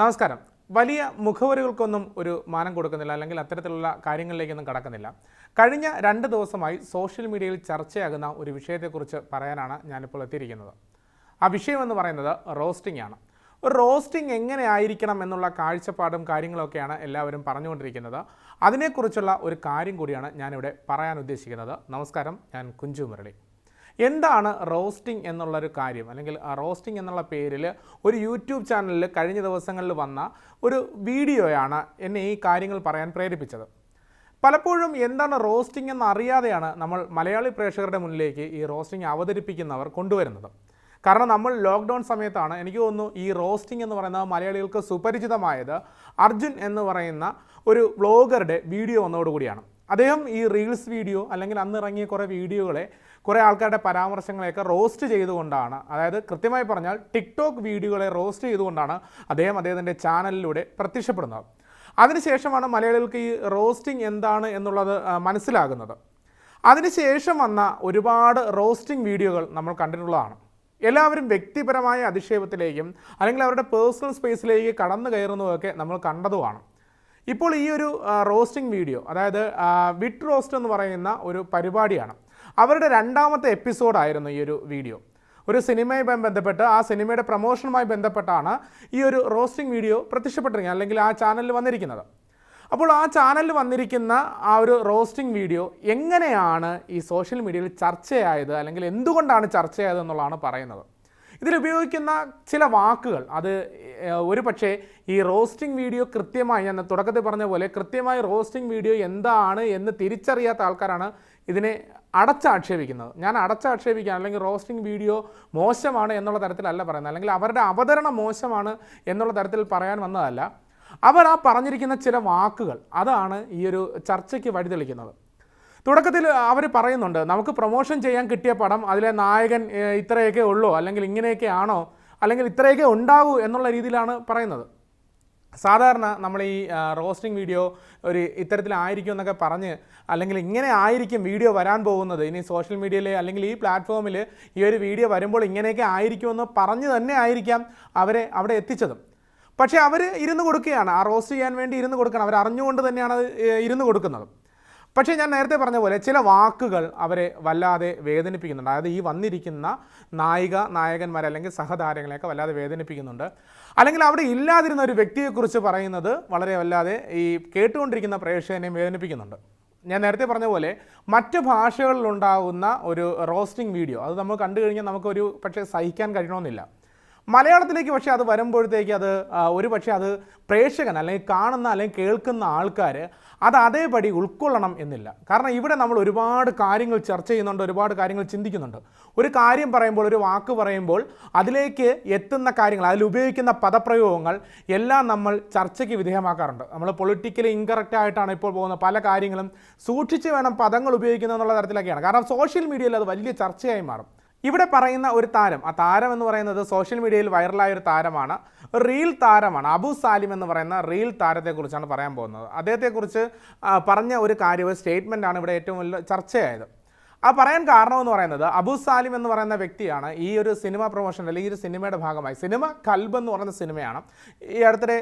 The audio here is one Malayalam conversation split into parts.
നമസ്കാരം. വലിയ മുഖവരുകൾക്കൊന്നും ഒരു മാനം കൊടുക്കുന്നില്ല അല്ലെങ്കിൽ അത്തരത്തിലുള്ള കാര്യങ്ങളിലേക്കൊന്നും കടക്കുന്നില്ല. കഴിഞ്ഞ രണ്ട് ദിവസമായി സോഷ്യൽ മീഡിയയിൽ ചർച്ചയാകുന്ന ഒരു വിഷയത്തെക്കുറിച്ച് പറയാനാണ് ഞാനിപ്പോൾ എത്തിയിരിക്കുന്നത്. ആ വിഷയം എന്ന് പറയുന്നത് റോസ്റ്റിംഗ് ആണ്. ഒരു റോസ്റ്റിംഗ് എങ്ങനെ ആയിരിക്കണം എന്നുള്ള കാഴ്ചപ്പാടും കാര്യങ്ങളൊക്കെയാണ് എല്ലാവരും പറഞ്ഞുകൊണ്ടിരിക്കുന്നത്. അതിനെക്കുറിച്ചുള്ള ഒരു കാര്യം കൂടിയാണ് ഞാനിവിടെ പറയാൻ ഉദ്ദേശിക്കുന്നത്. നമസ്കാരം ഞാൻ കുഞ്ചു മുരളി. എന്താണ് റോസ്റ്റിംഗ് എന്നുള്ളൊരു കാര്യം? അല്ലെങ്കിൽ റോസ്റ്റിംഗ് എന്നുള്ള പേരിൽ ഒരു യൂട്യൂബ് ചാനലിൽ കഴിഞ്ഞ ദിവസങ്ങളിൽ വന്ന ഒരു വീഡിയോയാണ് എന്നെ ഈ കാര്യങ്ങൾ പറയാൻ പ്രേരിപ്പിച്ചത്. പലപ്പോഴും എന്താണ് റോസ്റ്റിംഗ് എന്ന് അറിയാതെയാണ് നമ്മൾ മലയാളി പ്രേക്ഷകരുടെ മുന്നിലേക്ക് ഈ റോസ്റ്റിംഗ് അവതരിപ്പിക്കുന്നവർ കൊണ്ടുവരുന്നത്. കാരണം നമ്മൾ ലോക്ക്ഡൗൺ സമയത്താണ് എനിക്ക് തോന്നുന്നു ഈ റോസ്റ്റിംഗ് എന്ന് പറയുന്നത് മലയാളികൾക്ക് സുപരിചിതമായത് അർജുൻ എന്ന് പറയുന്ന ഒരു വ്ളോഗറുടെ വീഡിയോ വന്നതോടുകൂടിയാണ്. അദ്ദേഹം ഈ റീൽസ് വീഡിയോ അല്ലെങ്കിൽ അന്ന് ഇറങ്ങിയ കുറേ വീഡിയോകളെ കുറേ ആൾക്കാരുടെ പരാമർശങ്ങളെയൊക്കെ റോസ്റ്റ് ചെയ്തുകൊണ്ടാണ്. അതായത് കൃത്യമായി പറഞ്ഞാൽ ടിക്ടോക്ക് വീഡിയോകളെ റോസ്റ്റ് ചെയ്തുകൊണ്ടാണ് അദ്ദേഹം അദ്ദേഹത്തിന്റെ ചാനലിലൂടെ പ്രത്യക്ഷപ്പെടുന്നത്. അതിനുശേഷമാണ് മലയാളികൾക്ക് ഈ റോസ്റ്റിംഗ് എന്താണ് എന്നുള്ളത് മനസ്സിലാകുന്നത്. അതിനുശേഷം വന്ന ഒരുപാട് റോസ്റ്റിംഗ് വീഡിയോകൾ നമ്മൾ കണ്ടിട്ടുള്ളതാണ്. എല്ലാവരും വ്യക്തിപരമായ അധിക്ഷേപത്തിലേക്കും അല്ലെങ്കിൽ അവരുടെ പേഴ്സണൽ സ്പേസിലേക്ക് കടന്നു കയറുന്നതൊക്കെ നമ്മൾ കണ്ടതുമാണ്. ഇപ്പോൾ ഈ ഒരു റോസ്റ്റിംഗ് വീഡിയോ അതായത് വിറ്റ് റോസ്റ്റ് എന്ന് പറയുന്ന ഒരു പരിപാടിയാണ്. അവരുടെ രണ്ടാമത്തെ എപ്പിസോഡായിരുന്നു ഈ ഒരു വീഡിയോ. ഒരു സിനിമയുമായി ബന്ധപ്പെട്ട് ആ സിനിമയുടെ പ്രൊമോഷനുമായി ബന്ധപ്പെട്ടാണ് ഈ ഒരു റോസ്റ്റിംഗ് വീഡിയോ പ്രത്യക്ഷപ്പെട്ടിരിക്കുന്നത് അല്ലെങ്കിൽ ആ ചാനലിൽ വന്നിരിക്കുന്നത്. അപ്പോൾ ആ ചാനലിൽ വന്നിരിക്കുന്ന ആ ഒരു റോസ്റ്റിംഗ് വീഡിയോ എങ്ങനെയാണ് ഈ സോഷ്യൽ മീഡിയയിൽ ചർച്ചയായത് അല്ലെങ്കിൽ എന്തുകൊണ്ടാണ് ചർച്ചയായത് എന്നുള്ളതാണ് പറയുന്നത്. ഇതിലുപയോഗിക്കുന്ന ചില വാക്കുകൾ അത് ഒരു പക്ഷേ ഈ റോസ്റ്റിംഗ് വീഡിയോ കൃത്യമായി ഞാൻ തുടക്കത്തിൽ പറഞ്ഞ പോലെ കൃത്യമായി റോസ്റ്റിംഗ് വീഡിയോ എന്താണ് എന്ന് തിരിച്ചറിയാത്ത ആൾക്കാരാണ് ഇതിനെ അടച്ചാക്ഷേപിക്കുന്നത്. ഞാൻ അടച്ചാക്ഷേപിക്കാൻ അല്ലെങ്കിൽ റോസ്റ്റിംഗ് വീഡിയോ മോശമാണ് എന്നുള്ള തരത്തിലല്ല പറയുന്നത്. അല്ലെങ്കിൽ അവരുടെ അവതരണം മോശമാണ് എന്നുള്ള തരത്തിൽ പറയാൻ വന്നതല്ല. അവർ ആ പറഞ്ഞിരിക്കുന്ന ചില വാക്കുകൾ അതാണ് ഈ ഒരു ചർച്ചയ്ക്ക് വഴിതെളിക്കുന്നത് തുടക്കത്തിൽ അവർ പറയുന്നുണ്ട് നമുക്ക് പ്രൊമോഷൻ ചെയ്യാൻ കിട്ടിയ പടം അതിലെ നായകൻ ഇത്രയൊക്കെ ഉള്ളോ അല്ലെങ്കിൽ ഇങ്ങനെയൊക്കെ ആണോ അല്ലെങ്കിൽ ഇത്രയൊക്കെ ഉണ്ടാകൂ എന്നുള്ള രീതിയിലാണ് പറയുന്നത്. സാധാരണ നമ്മൾ ഈ റോസ്റ്റിംഗ് വീഡിയോ ഒരു ഇത്തരത്തിലായിരിക്കും എന്നൊക്കെ പറഞ്ഞ് അല്ലെങ്കിൽ ഇങ്ങനെ ആയിരിക്കും വീഡിയോ വരാൻ പോകുന്നത്. ഇനി സോഷ്യൽ മീഡിയയിൽ അല്ലെങ്കിൽ ഈ പ്ലാറ്റ്ഫോമിൽ ഈ ഒരു വീഡിയോ വരുമ്പോൾ ഇങ്ങനെയൊക്കെ ആയിരിക്കുമെന്ന് പറഞ്ഞ് തന്നെ ആയിരിക്കാം അവരെ അവിടെ എത്തിച്ചതും. പക്ഷേ അവർ ഇരുന്ന് കൊടുക്കുകയാണ്. ആ റോസ്റ്റ് ചെയ്യാൻ വേണ്ടി ഇരുന്ന് കൊടുക്കണം. അവർ അറിഞ്ഞുകൊണ്ട് തന്നെയാണ് ഇരുന്ന് കൊടുക്കുന്നത്. പക്ഷേ ഞാൻ നേരത്തെ പറഞ്ഞ പോലെ ചില വാക്കുകൾ അവരെ വല്ലാതെ വേദനിപ്പിക്കുന്നുണ്ട്. അതായത് ഈ വന്നിരിക്കുന്ന നായിക നായകന്മാരെ അല്ലെങ്കിൽ സഹതാരങ്ങളെയൊക്കെ വല്ലാതെ വേദനിപ്പിക്കുന്നുണ്ട്. അല്ലെങ്കിൽ അവിടെ ഇല്ലാതിരുന്ന ഒരു വ്യക്തിയെക്കുറിച്ച് പറയുന്നത് വളരെ വല്ലാതെ ഈ കേട്ടുകൊണ്ടിരിക്കുന്ന പ്രേക്ഷകനെ വേദനിപ്പിക്കുന്നുണ്ട്. ഞാൻ നേരത്തെ പറഞ്ഞ പോലെ മറ്റ് ഭാഷകളിലുണ്ടാകുന്ന ഒരു റോസ്റ്റിംഗ് വീഡിയോ അത് നമ്മൾ കണ്ടു കഴിഞ്ഞാൽ നമുക്കൊരു പക്ഷേ സഹിക്കാൻ കഴിയണമെന്നില്ല. മലയാളത്തിലേക്ക് പക്ഷേ അത് വരുമ്പോഴത്തേക്ക് അത് ഒരു പക്ഷേ അത് പ്രേക്ഷകൻ അല്ലെങ്കിൽ കാണുന്ന അല്ലെങ്കിൽ കേൾക്കുന്ന ആൾക്കാർ അത് അതേപടി ഉൾക്കൊള്ളണം എന്നില്ല. കാരണം ഇവിടെ നമ്മൾ ഒരുപാട് കാര്യങ്ങൾ ചർച്ച ചെയ്യുന്നുണ്ട് ഒരുപാട് കാര്യങ്ങൾ ചിന്തിക്കുന്നുണ്ട്. ഒരു കാര്യം പറയുമ്പോൾ ഒരു വാക്ക് പറയുമ്പോൾ അതിലേക്ക് എത്തുന്ന കാര്യങ്ങൾ അതിൽ ഉപയോഗിക്കുന്ന പദപ്രയോഗങ്ങൾ എല്ലാം നമ്മൾ ചർച്ചയ്ക്ക് വിധേയമാക്കാറുണ്ട്. നമ്മൾ പൊളിറ്റിക്കലി ഇൻകറക്റ്റ് ആയിട്ടാണ് ഇപ്പോൾ പോകുന്ന പല കാര്യങ്ങളും സൂക്ഷിച്ച് വേണം പദങ്ങൾ ഉപയോഗിക്കുന്നത് എന്നുള്ള തരത്തിലൊക്കെയാണ്. കാരണം സോഷ്യൽ മീഡിയയിൽ അത് വലിയ ചർച്ചയായി മാറും. ഇവിടെ പറയുന്ന ഒരു താരം ആ താരം എന്ന് പറയുന്നത് സോഷ്യൽ മീഡിയയിൽ വൈറലായ ഒരു താരമാണ് റീൽ താരമാണ് അബു സാലിം എന്ന് പറയുന്ന റീൽ താരത്തെക്കുറിച്ചാണ് പറയാൻ പോകുന്നത്. അദ്ദേഹത്തെക്കുറിച്ച് പറഞ്ഞ ഒരു കാര്യം ഒരു സ്റ്റേറ്റ്മെന്റ് ആണ് ഇവിടെ ഏറ്റവും വലിയ ചർച്ചയായത്. ആ പറയാൻ കാരണമെന്ന് പറയുന്നത് അബു സാലിം എന്ന് പറയുന്ന വ്യക്തിയാണ് ഈ ഒരു സിനിമ പ്രൊമോഷൻ അല്ലെങ്കിൽ ഈ ഒരു സിനിമയുടെ ഭാഗമായി സിനിമ കൽബ് എന്ന് പറയുന്ന സിനിമയാണ് ഈ അടുത്തിടെ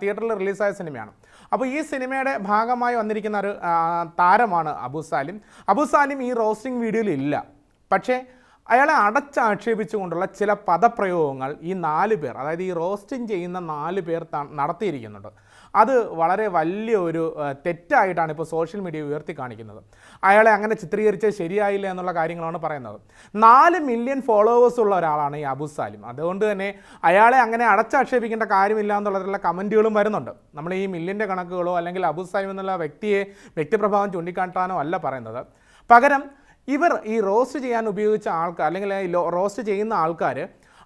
തിയേറ്ററിൽ റിലീസായ സിനിമയാണ്. അപ്പോൾ ഈ സിനിമയുടെ ഭാഗമായി വന്നിരിക്കുന്ന ഒരു താരമാണ് അബു സാലിം. അബു സാലിം ഈ റോസ്റ്റിംഗ് വീഡിയോയിൽ ഇല്ല. പക്ഷേ അയാളെ അടച്ചാക്ഷേപിച്ചുകൊണ്ടുള്ള ചില പദപ്രയോഗങ്ങൾ ഈ നാല് പേർ അതായത് ഈ റോസ്റ്റിംഗ് ചെയ്യുന്ന നാല് പേർ നടത്തിയിരിക്കുന്നുണ്ട്. അത് വളരെ വലിയ ഒരു തെറ്റായിട്ടാണ് ഇപ്പോൾ സോഷ്യൽ മീഡിയ ഉയർത്തി കാണിക്കുന്നത്. അയാളെ അങ്ങനെ ചിത്രീകരിച്ചത് ശരിയായില്ല എന്നുള്ള കാര്യങ്ങളാണ് പറയുന്നത്. നാല് മില്യൺ ഫോളോവേഴ്സ് ഉള്ള ഒരാളാണ് ഈ അബു സാലിം. അതുകൊണ്ട് തന്നെ അയാളെ അങ്ങനെ അടച്ചാക്ഷേപിക്കേണ്ട കാര്യമില്ല എന്നുള്ളതിലുള്ള കമന്റുകളും വരുന്നുണ്ട്. നമ്മൾ ഈ മില്യന്റെ കണക്കുകളോ അല്ലെങ്കിൽ അബു സാലിം എന്നുള്ള വ്യക്തിയെ വ്യക്തിപ്രഭാവം ചൂണ്ടിക്കാട്ടാനോ അല്ല പറയുന്നത്. പകരം ഇവർ ഈ റോസ്റ്റ് ചെയ്യാൻ ഉപയോഗിച്ച ആൾക്കാർ അല്ലെങ്കിൽ റോസ്റ്റ് ചെയ്യുന്ന ആൾക്കാർ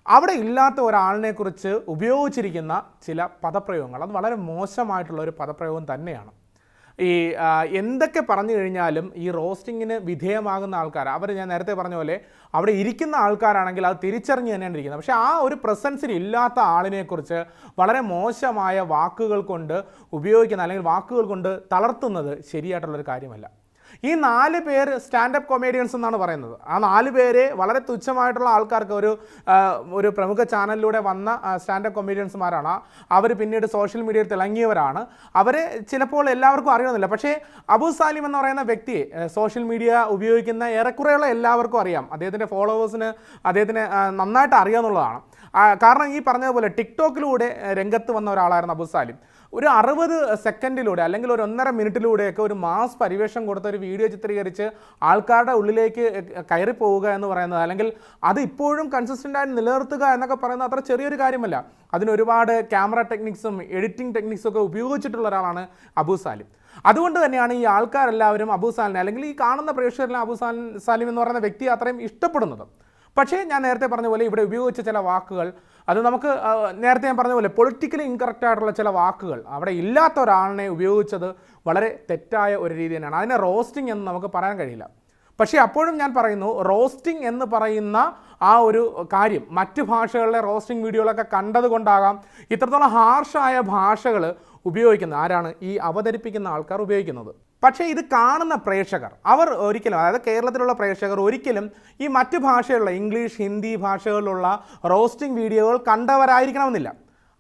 അവിടെ ഇല്ലാത്ത ഒരാളിനെ കുറിച്ച് ഉപയോഗിച്ചിരിക്കുന്ന ചില പദപ്രയോഗങ്ങൾ. അത് വളരെ മോശമായിട്ടുള്ള ഒരു പദപ്രയോഗം തന്നെയാണ്. ഈ എന്തൊക്കെ പറഞ്ഞു കഴിഞ്ഞാലും ഈ റോസ്റ്റിങ്ങിന് വിധേയമാകുന്ന ആൾക്കാർ അവർ ഞാൻ നേരത്തെ പറഞ്ഞ പോലെ അവിടെ ഇരിക്കുന്ന ആൾക്കാരാണെങ്കിൽ അത് തിരിച്ചറിഞ്ഞ് തന്നെയാണ് ഇരിക്കുന്നത്. പക്ഷേ ആ ഒരു പ്രസൻസിൽ ഇല്ലാത്ത ആളിനെക്കുറിച്ച് വളരെ മോശമായ വാക്കുകൾ കൊണ്ട് ഉപയോഗിക്കുന്ന അല്ലെങ്കിൽ വാക്കുകൾ കൊണ്ട് തളർത്തുന്നത് ശരിയായിട്ടുള്ളൊരു കാര്യമല്ല. ഈ നാല് പേര് സ്റ്റാൻഡപ്പ് കൊമേഡിയൻസ് എന്നാണ് പറയുന്നത്. ആ നാല് പേരെ വളരെ തുച്ഛമായിട്ടുള്ള ആൾക്കാർക്ക് ഒരു ഒരു പ്രമുഖ ചാനലിലൂടെ വന്ന സ്റ്റാൻഡപ്പ് കൊമേഡിയൻസുമാരാണ്. അവർ പിന്നീട് സോഷ്യൽ മീഡിയയിൽ തിളങ്ങിയവരാണ്. അവരെ ചിലപ്പോൾ എല്ലാവർക്കും അറിയണമെന്നില്ല പക്ഷേ അബു സാലിം എന്ന് പറയുന്ന വ്യക്തിയെ സോഷ്യൽ മീഡിയ ഉപയോഗിക്കുന്ന ഏറെക്കുറെയുള്ള എല്ലാവർക്കും അറിയാം. അദ്ദേഹത്തിന്റെ ഫോളോവേഴ്സിന് അദ്ദേഹത്തിന് നന്നായിട്ട് അറിയാമെന്നുള്ളതാണ് കാരണം ഈ പറഞ്ഞതുപോലെ ടിക്ടോക്കിലൂടെ രംഗത്ത് വന്ന ഒരാളായിരുന്നു അബു സാലിം. ഒരു അറുപത് സെക്കൻഡിലൂടെ അല്ലെങ്കിൽ ഒരു ഒന്നര മിനിറ്റിലൂടെയൊക്കെ ഒരു മാസ് പരിവേഷം കൊടുത്ത ഒരു വീഡിയോ ചിത്രീകരിച്ച് ആൾക്കാരുടെ ഉള്ളിലേക്ക് കയറി പോവുക എന്ന് പറയുന്നത് അല്ലെങ്കിൽ അത് ഇപ്പോഴും കൺസിസ്റ്റന്റായി നിലനിർത്തുക എന്നൊക്കെ പറയുന്നത് അത്ര ചെറിയൊരു കാര്യമല്ല. അതിന് ഒരുപാട് ക്യാമറ ടെക്നിക്സും എഡിറ്റിംഗ് ടെക്നിക്സും ഒക്കെ ഉപയോഗിച്ചിട്ടുള്ള ഒരാളാണ് അബു സാലിം. അതുകൊണ്ട് തന്നെയാണ് ഈ ആൾക്കാരെല്ലാവരും അബു സാലിനെ അല്ലെങ്കിൽ ഈ കാണുന്ന പ്രേക്ഷകരെല്ലാം അബു സാലിൻ സാലിം എന്ന് പറയുന്ന വ്യക്തിയെ അത്രയും ഇഷ്ടപ്പെടുന്നത്. പക്ഷേ ഞാൻ നേരത്തെ പറഞ്ഞ പോലെ ഇവിടെ ഉപയോഗിച്ച ചില വാക്കുകൾ അത് നമുക്ക് നേരത്തെ ഞാൻ പറഞ്ഞ പോലെ പൊളിറ്റിക്കലി ഇൻകറക്റ്റ് ആയിട്ടുള്ള ചില വാക്കുകൾ അവിടെ ഇല്ലാത്ത ഒരാളിനെ ഉപയോഗിച്ചത് വളരെ തെറ്റായ ഒരു രീതി തന്നെയാണ്. അതിനെ റോസ്റ്റിംഗ് എന്ന് നമുക്ക് പറയാൻ കഴിയില്ല. പക്ഷേ അപ്പോഴും ഞാൻ പറയുന്നു റോസ്റ്റിംഗ് എന്ന് പറയുന്ന ആ ഒരു കാര്യം മറ്റ് ഭാഷകളിലെ റോസ്റ്റിംഗ് വീഡിയോകളൊക്കെ കണ്ടതുകൊണ്ടാകാം ഇത്രത്തോളം ഹാർഷായ ഭാഷകൾ ഉപയോഗിക്കുന്നത്. ആരാണ്? ഈ അവതരിപ്പിക്കുന്ന ആൾക്കാർ ഉപയോഗിക്കുന്നത്. പക്ഷേ ഇത് കാണുന്ന പ്രേക്ഷകർ അവർ ഒരിക്കലും അതായത് കേരളത്തിലുള്ള പ്രേക്ഷകർ ഒരിക്കലും ഈ മറ്റു ഭാഷയുള്ള ഇംഗ്ലീഷ് ഹിന്ദി ഭാഷകളിലുള്ള റോസ്റ്റിംഗ് വീഡിയോകൾ കണ്ടവരായിരിക്കണമെന്നില്ല.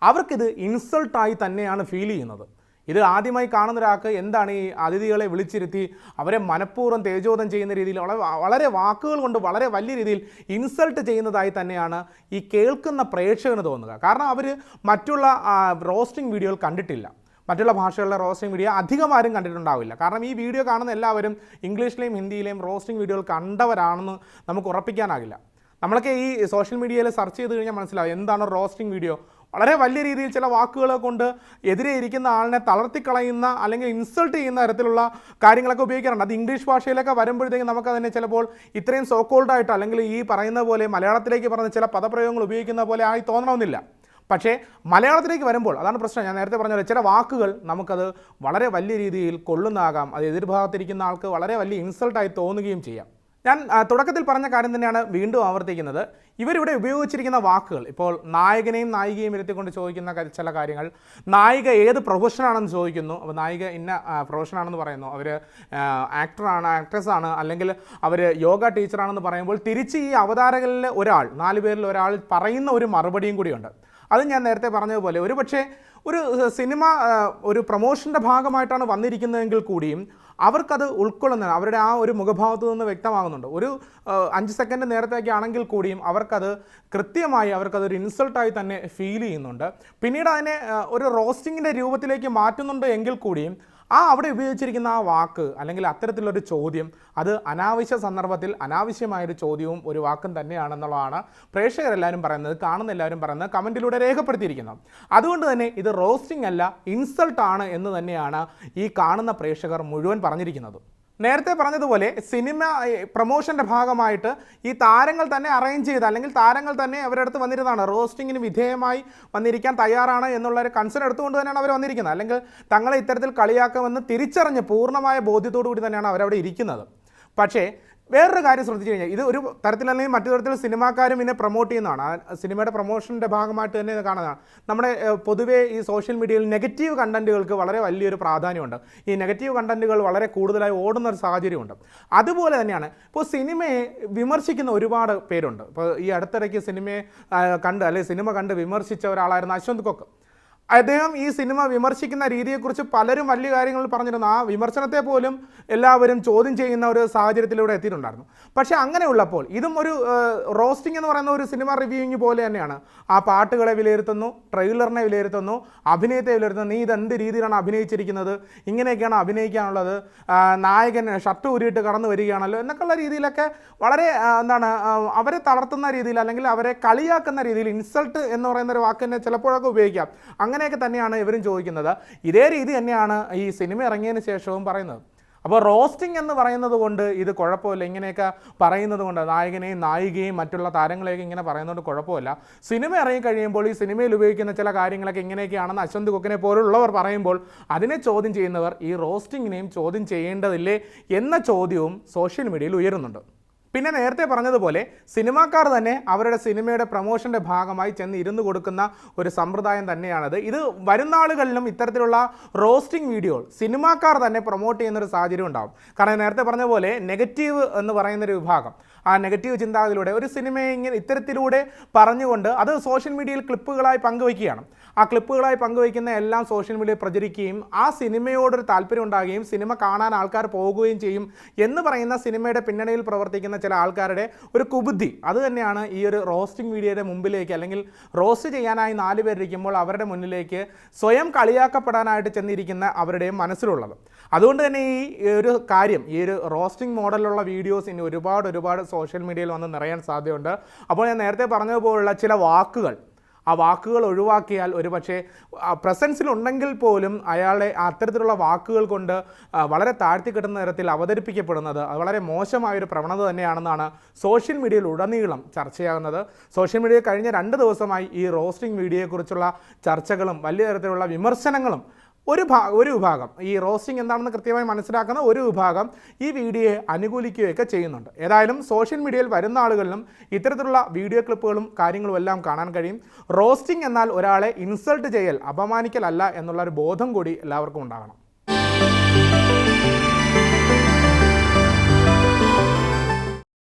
അവർക്കിത് ഇൻസൾട്ടായി തന്നെയാണ് ഫീൽ ചെയ്യുന്നത്. ഇത് ആദ്യമായി കാണുന്ന ഒരാൾക്ക് എന്താണ് ഈ അതിഥികളെ വിളിച്ചിരുത്തി അവരെ മനഃപൂർവം തേജോധം ചെയ്യുന്ന രീതിയിൽ വളരെ വാക്കുകൾ കൊണ്ട് വളരെ വലിയ രീതിയിൽ ഇൻസൾട്ട് ചെയ്യുന്നതായി തന്നെയാണ് ഈ കേൾക്കുന്ന പ്രേക്ഷകന് തോന്നുക. കാരണം അവർ മറ്റുള്ള റോസ്റ്റിംഗ് വീഡിയോകൾ കണ്ടിട്ടില്ല. മറ്റുള്ള ഭാഷകളിലെ റോസ്റ്റിംഗ് വീഡിയോ അധികം ആരും കണ്ടിട്ടുണ്ടാവില്ല. കാരണം ഈ വീഡിയോ കാണുന്ന എല്ലാവരും ഇംഗ്ലീഷിലെയും ഹിന്ദിയിലെയും റോസ്റ്റിംഗ് വീഡിയോകൾ കണ്ടവരാണെന്ന് നമുക്ക് ഉറപ്പിക്കാനാകില്ല. നമ്മളൊക്കെ ഈ സോഷ്യൽ മീഡിയയിൽ സെർച്ച് ചെയ്ത് കഴിഞ്ഞാൽ മനസ്സിലാവും എന്താണ് റോസ്റ്റിംഗ് വീഡിയോ വളരെ വലിയ രീതിയിൽ ചില വാക്കുകളെ കൊണ്ട് എതിരെ ഇരിക്കുന്ന ആളിനെ തളർത്തിക്കളയുന്ന അല്ലെങ്കിൽ ഇൻസൾട്ട് ചെയ്യുന്ന തരത്തിലുള്ള കാര്യങ്ങളൊക്കെ ഉപയോഗിക്കാറുണ്ട്. അത് ഇംഗ്ലീഷ് ഭാഷയിലൊക്കെ വരുമ്പോഴത്തേക്കും നമുക്ക് അതിനെ ചിലപ്പോൾ ഇത്രയും സോക്കോൾഡായിട്ട് അല്ലെങ്കിൽ ഈ പറയുന്ന പോലെ മലയാളത്തിലേക്ക് പറഞ്ഞ ചില പദപ്രയോഗങ്ങൾ ഉപയോഗിക്കുന്ന പോലെ ആയി തോന്നണമെന്നില്ല. പക്ഷേ മലയാളത്തിലേക്ക് വരുമ്പോൾ അതാണ് പ്രശ്നം. ഞാൻ നേരത്തെ പറഞ്ഞ ചില വാക്കുകൾ നമുക്കത് വളരെ വലിയ രീതിയിൽ കൊള്ളുന്നതാകാം. അത് എതിർഭാഗത്തിരിക്കുന്ന ആൾക്ക് വളരെ വലിയ ഇൻസൾട്ടായി തോന്നുകയും ചെയ്യാം. ഞാൻ തുടക്കത്തിൽ പറഞ്ഞ കാര്യം തന്നെയാണ് വീണ്ടും ആവർത്തിക്കുന്നത്. ഇവരിവിടെ ഉപയോഗിച്ചിരിക്കുന്ന വാക്കുകൾ ഇപ്പോൾ നായകനെയും നായികയും ഇരുത്തിക്കൊണ്ട് ചോദിക്കുന്ന ചില കാര്യങ്ങൾ. നായിക ഏത് പ്രൊഫഷനാണെന്ന് ചോദിക്കുന്നു. അപ്പോൾ നായിക ഇന്ന പ്രൊഫഷനാണെന്ന് പറയുന്നു. അവർ ആക്ടറാണ് ആക്ട്രസ് ആണ് അല്ലെങ്കിൽ അവർ യോഗ ടീച്ചറാണെന്ന് പറയുമ്പോൾ തിരിച്ച് ഈ അവതാരകരിൽ ഒരാൾ നാല് പേരിൽ ഒരാൾ പറയുന്ന ഒരു മറുപടിയും കൂടിയുണ്ട്. അത് ഞാൻ നേരത്തെ പറഞ്ഞതുപോലെ ഒരു പക്ഷേ ഒരു സിനിമ ഒരു പ്രൊമോഷന്റെ ഭാഗമായിട്ടാണ് വന്നിരിക്കുന്നതെങ്കിൽ കൂടിയും അവർക്കത് ഉൾക്കൊള്ളുന്ന അവരുടെ ആ ഒരു മുഖഭാവത്തു നിന്ന് വ്യക്തമാകുന്നുണ്ട്. ഒരു അഞ്ച് സെക്കൻഡ് നേരത്തേക്ക് ആണെങ്കിൽ കൂടിയും അവർക്കത് കൃത്യമായി അവർക്കതൊരു ഇൻസൾട്ടായി തന്നെ ഫീൽ ചെയ്യുന്നുണ്ട്. പിന്നീട് അതിനെ ഒരു റോസ്റ്റിങ്ങിന്റെ രൂപത്തിലേക്ക് മാറ്റുന്നുണ്ട് എങ്കിൽ കൂടിയും ആ അവിടെ ഉപയോഗിച്ചിരിക്കുന്ന ആ വാക്ക് അല്ലെങ്കിൽ അത്തരത്തിലൊരു ചോദ്യം അത് അനാവശ്യ സന്ദർഭത്തിൽ അനാവശ്യമായൊരു ചോദ്യവും ഒരു വാക്കും തന്നെയാണെന്നുള്ളതാണ് പ്രേക്ഷകരെല്ലാവരും പറയുന്നത് കാണുന്ന എല്ലാവരും പറയുന്നത് കമന്റിലൂടെ രേഖപ്പെടുത്തിയിരിക്കുന്നത്. അതുകൊണ്ട് തന്നെ ഇത് റോസ്റ്റിംഗ് അല്ല ഇൻസൾട്ടാണ് എന്ന് തന്നെയാണ് ഈ കാണുന്ന പ്രേക്ഷകർ മുഴുവൻ പറഞ്ഞിരിക്കുന്നത്. നേരത്തെ പറഞ്ഞതുപോലെ സിനിമ പ്രൊമോഷന്റെ ഭാഗമായിട്ട് ഈ താരങ്ങൾ തന്നെ അറേഞ്ച് ചെയ്ത് അല്ലെങ്കിൽ താരങ്ങൾ തന്നെ അവരുടെ അടുത്ത് വന്നിരുന്നതാണ്. റോസ്റ്റിങ്ങിന് വിധേയമായി വന്നിരിക്കാൻ തയ്യാറാണ് എന്നുള്ള ഒരു കൺസേൺ എടുത്തുകൊണ്ട് തന്നെയാണ് അവർ വന്നിരിക്കുന്നത്. അല്ലെങ്കിൽ തങ്ങളെ ഇത്തരത്തിൽ കളിയാക്കുമെന്ന് തിരിച്ചറിഞ്ഞ് പൂർണമായ ബോധ്യത്തോടു കൂടി തന്നെയാണ് അവരവിടെ ഇരിക്കുന്നത്. പക്ഷേ വേറൊരു കാര്യം ശ്രദ്ധിച്ചു കഴിഞ്ഞാൽ ഇത് ഒരു തരത്തിലല്ലെങ്കിൽ മറ്റു തരത്തിൽ സിനിമാക്കാരും ഇതിനെ പ്രൊമോട്ട് ചെയ്യുന്നതാണ്. സിനിമയുടെ പ്രൊമോഷന്റെ ഭാഗമായിട്ട് തന്നെ ഇത് കാണുന്നതാണ്. നമ്മുടെ പൊതുവേ ഈ സോഷ്യൽ മീഡിയയിൽ നെഗറ്റീവ് കണ്ടന്റുകൾക്ക് വളരെ വലിയൊരു പ്രാധാന്യമുണ്ട്. ഈ നെഗറ്റീവ് കണ്ടന്റുകൾ വളരെ കൂടുതലായി ഓടുന്ന ഒരു സാഹചര്യമുണ്ട്. അതുപോലെ തന്നെയാണ് ഇപ്പോൾ സിനിമയെ വിമർശിക്കുന്ന ഒരുപാട് പേരുണ്ട്. ഇപ്പോൾ ഈ അടുത്തിടയ്ക്ക് സിനിമയെ കണ്ട് അല്ലെങ്കിൽ സിനിമ കണ്ട് വിമർശിച്ച ഒരാളായിരുന്നു അശ്വന്ത് കൊക്ക്. അദ്ദേഹം ഈ സിനിമ വിമർശിക്കുന്ന രീതിയെക്കുറിച്ച് പലരും വലിയ കാര്യങ്ങൾ പറഞ്ഞിരുന്നു. ആ വിമർശനത്തെ പോലും എല്ലാവരും ചോദ്യം ചെയ്യുന്ന ഒരു സാഹചര്യത്തിലൂടെ എത്തിയിട്ടുണ്ടായിരുന്നു. പക്ഷേ അങ്ങനെയുള്ളപ്പോൾ ഇതും ഒരു റോസ്റ്റിംഗ് എന്ന് പറയുന്ന ഒരു സിനിമ റിവ്യൂയിങ് പോലെ തന്നെയാണ്. ആ പാട്ടുകളെ വിലയിരുത്തുന്നു ട്രെയിലറിനെ വിലയിരുത്തുന്നു അഭിനയത്തെ വിലയിരുത്തുന്നു. നീ ഇതെന്ത് രീതിയിലാണ് അഭിനയിച്ചിരിക്കുന്നത്? ഇങ്ങനെയൊക്കെയാണ് അഭിനയിക്കാനുള്ളത്. നായകൻ ഷർട്ട് ഊരിയിട്ട് കടന്നു വരികയാണല്ലോ എന്നൊക്കെയുള്ള രീതിയിലൊക്കെ വളരെ എന്താണ് അവരെ തളർത്തുന്ന രീതിയിൽ അല്ലെങ്കിൽ അവരെ കളിയാക്കുന്ന രീതിയിൽ ഇൻസൾട്ട് എന്ന് പറയുന്ന ഒരു വാക്ക് തന്നെ ചിലപ്പോഴൊക്കെ ഉപയോഗിക്കാം. അങ്ങനെയൊക്കെ തന്നെയാണ് ഇവരും ചോദിക്കുന്നത്. ഇതേ രീതി തന്നെയാണ് ഈ സിനിമ ഇറങ്ങിയതിന് ശേഷവും പറയുന്നത്. അപ്പോൾ റോസ്റ്റിംഗ് എന്ന് പറയുന്നത് കൊണ്ട് ഇത് കുഴപ്പമില്ല. ഇങ്ങനെയൊക്കെ പറയുന്നത് കൊണ്ട് നായകനെയും നായികയും മറ്റുള്ള താരങ്ങളെയൊക്കെ ഇങ്ങനെ പറയുന്നതുകൊണ്ട് കുഴപ്പമില്ല. സിനിമ ഇറങ്ങിക്കഴിയുമ്പോൾ ഈ സിനിമയിൽ ഉപയോഗിക്കുന്ന ചില കാര്യങ്ങളൊക്കെ ഇങ്ങനെയൊക്കെയാണെന്ന് അശ്വന്ത് കുക്കിനെ പോലുള്ളവർ പറയുമ്പോൾ അതിനെ ചോദ്യം ചെയ്യുന്നവർ ഈ റോസ്റ്റിങ്ങിനെയും ചോദ്യം ചെയ്യേണ്ടതില്ലേ എന്ന ചോദ്യവും സോഷ്യൽ മീഡിയയിൽ ഉയരുന്നുണ്ട്. പിന്നെ നേരത്തെ പറഞ്ഞതുപോലെ സിനിമാക്കാർ തന്നെ അവരുടെ സിനിമയുടെ പ്രൊമോഷന്റെ ഭാഗമായി ചെന്ന് ഇരുന്ന് കൊടുക്കുന്ന ഒരു സമ്പ്രദായം തന്നെയാണത്. ഇത് വരുന്ന ആളുകളിലും ഇത്തരത്തിലുള്ള റോസ്റ്റിംഗ് വീഡിയോകൾ സിനിമാക്കാർ തന്നെ പ്രൊമോട്ട് ചെയ്യുന്ന ഒരു സാഹചര്യം ഉണ്ടാകും കാരണം നേരത്തെ പറഞ്ഞ പോലെ നെഗറ്റീവ് എന്ന് പറയുന്നൊരു വിഭാഗം. ആ നെഗറ്റീവ് ചിന്താഗതിയിലൂടെ ഒരു സിനിമയെ ഇങ്ങനെ ഇത്തരത്തിലൂടെ പറഞ്ഞുകൊണ്ട് അത് സോഷ്യൽ മീഡിയയിൽ ക്ലിപ്പുകളായി പങ്കുവയ്ക്കുകയാണ്. ആ ക്ലിപ്പുകളായി പങ്കുവയ്ക്കുന്ന എല്ലാം സോഷ്യൽ മീഡിയയിൽ പ്രചരിക്കുകയും ആ സിനിമയോടൊരു താല്പര്യം ഉണ്ടാകുകയും സിനിമ കാണാൻ ആൾക്കാർ പോകുകയും ചെയ്യും എന്ന് പറയുന്ന സിനിമയുടെ പിന്നണിയിൽ പ്രവർത്തിക്കുന്ന ചില ആൾക്കാരുടെ ഒരു കുബുദ്ധി. അത് തന്നെയാണ് ഈ ഒരു റോസ്റ്റിംഗ് വീഡിയോയുടെ മുമ്പിലേക്ക് അല്ലെങ്കിൽ റോസ്റ്റ് ചെയ്യാനായി നാല് പേരിരിക്കുമ്പോൾ അവരുടെ മുന്നിലേക്ക് സ്വയം കളിയാക്കപ്പെടാനായിട്ട് ചെന്നിരിക്കുന്ന അവരുടെയും മനസ്സിലുള്ളത്. അതുകൊണ്ട് തന്നെ ഈ ഒരു കാര്യം ഈ ഒരു റോസ്റ്റിംഗ് മോഡലുള്ള വീഡിയോസ് ഇനി ഒരുപാട് ഒരുപാട് സോഷ്യൽ മീഡിയയിൽ വന്ന് നിറയാൻ സാധ്യതയുണ്ട്. അപ്പോൾ ഞാൻ നേരത്തെ പറഞ്ഞതുപോലുള്ള ചില വാക്കുകൾ ആ വാക്കുകൾ ഒഴിവാക്കിയാൽ ഒരുപക്ഷെ പ്രസൻസിലുണ്ടെങ്കിൽ പോലും അയാളെ അത്തരത്തിലുള്ള വാക്കുകൾ കൊണ്ട് വളരെ താഴ്ത്തി കിട്ടുന്ന തരത്തിൽ അവതരിപ്പിക്കപ്പെടുന്നത് അത് വളരെ മോശമായൊരു പ്രവണത തന്നെയാണെന്നാണ് സോഷ്യൽ മീഡിയയിൽ ഉടനീളം ചർച്ചയാകുന്നത്. സോഷ്യൽ മീഡിയ കഴിഞ്ഞ രണ്ട് ദിവസമായി ഈ റോസ്റ്റിംഗ് വീഡിയോയെക്കുറിച്ചുള്ള ചർച്ചകളും വലിയ തരത്തിലുള്ള വിമർശനങ്ങളും ഒരു ഭാ ഒരു വിഭാഗം. ഈ റോസ്റ്റിംഗ് എന്താണെന്ന് കൃത്യമായി മനസ്സിലാക്കുന്ന ഒരു വിഭാഗം ഈ വീഡിയോയെ അനുകൂലിക്കുകയൊക്കെ ചെയ്യുന്നുണ്ട്. ഏതായാലും സോഷ്യൽ മീഡിയയിൽ വരുന്ന ആളുകളിലും ഇത്തരത്തിലുള്ള വീഡിയോ ക്ലിപ്പുകളും കാര്യങ്ങളും എല്ലാം കാണാൻ കഴിയും. റോസ്റ്റിംഗ് എന്നാൽ ഒരാളെ ഇൻസൾട്ട് ചെയ്യൽ അപമാനിക്കലല്ല എന്നുള്ള ഒരു ബോധം കൂടി എല്ലാവർക്കും ഉണ്ടാകണം.